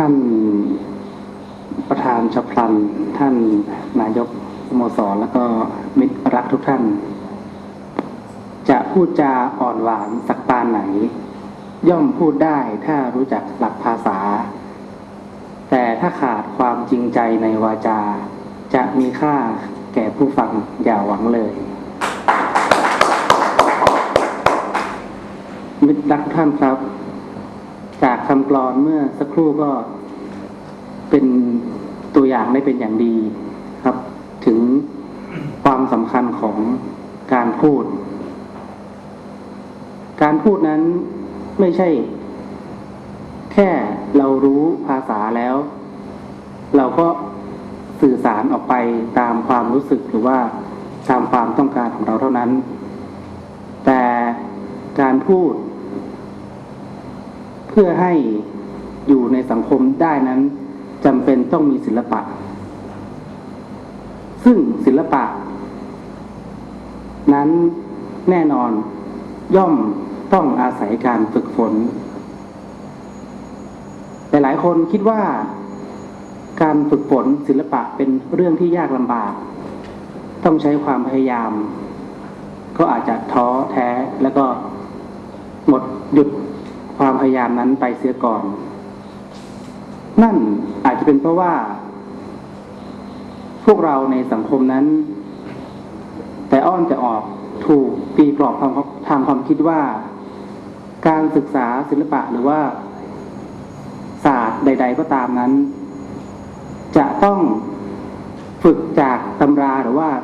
ท่านประธานชพลันท่านนายกสโมสรแล้วก็มิตรรักทุกท่าน จะพูดจาอ่อนหวานสักปานไหน ย่อมพูดได้ถ้ารู้จักหลักภาษา แต่ถ้าขาดความจริงใจในวาจา จะมีค่าแก่ผู้ฟังอย่าหวังเลย มิตรรักทุกท่านครับ จากคำกลอนเมื่อสักครู่ก็ เป็นตัวอย่างได้เป็นอย่างดีครับ ถึงความสำคัญของการพูด การพูดนั้นไม่ใช่ แค่เรารู้ภาษาแล้ว เราก็สื่อสารออกไปตามความรู้สึกหรือว่าตามความต้องการของเราเท่านั้น แต่การพูด เพื่อให้อยู่ในสังคมได้นั้น จำเป็นต้องมีศิลปะ ซึ่งศิลปะ นั้นแน่นอนย่อมต้องอาศัยการฝึกฝนแต่หลายคนคิดว่า การฝึกฝนศิลปะเป็นเรื่องที่ยากลำบาก ต้องใช้ความพยายาม ก็อาจจะท้อแท้แล้วก็หมดหยุดความพยายามนั้นไปเสียก่อน นั่นอาจจะเป็นเพราะว่า พวกเราในสังคมนั้น แต่อ้อนจะออกถูกตีกรอบทางทางความคิดว่า การศึกษาศิลปะหรือว่า ศาสตร์ใด ๆ ก็ตามนั้น จะต้องฝึกจากตำราหรือว่า